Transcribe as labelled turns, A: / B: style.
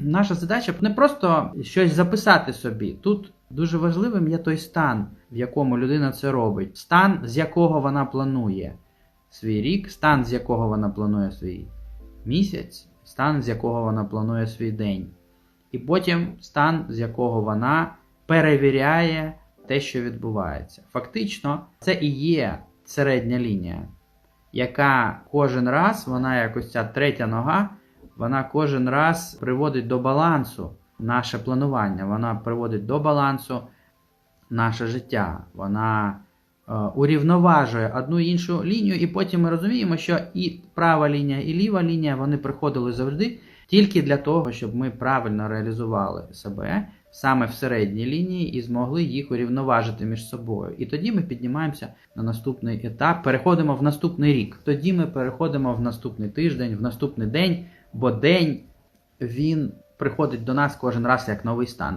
A: Наша задача не просто щось записати собі. Тут дуже важливим є той стан, в якому людина це робить, стан, з якого вона планує свій рік, стан, з якого вона планує свій місяць, стан, з якого вона планує свій день. І потім стан, з якого вона перевіряє те, що відбувається. Фактично, це і є середня лінія, яка кожен раз, вона якось ця третя нога, вона кожен раз приводить до балансу наше планування. Вона приводить до балансу наше життя. Вона урівноважує одну іншу лінію, і потім ми розуміємо, що і права лінія, і ліва лінія вони приходили завжди тільки для того, щоб ми правильно реалізували себе саме в середній лінії і змогли їх урівноважити між собою. І тоді ми піднімаємося на наступний етап, переходимо в наступний рік. Тоді ми переходимо в наступний тиждень, в наступний день, бо день він приходить до нас кожен раз як новий стан.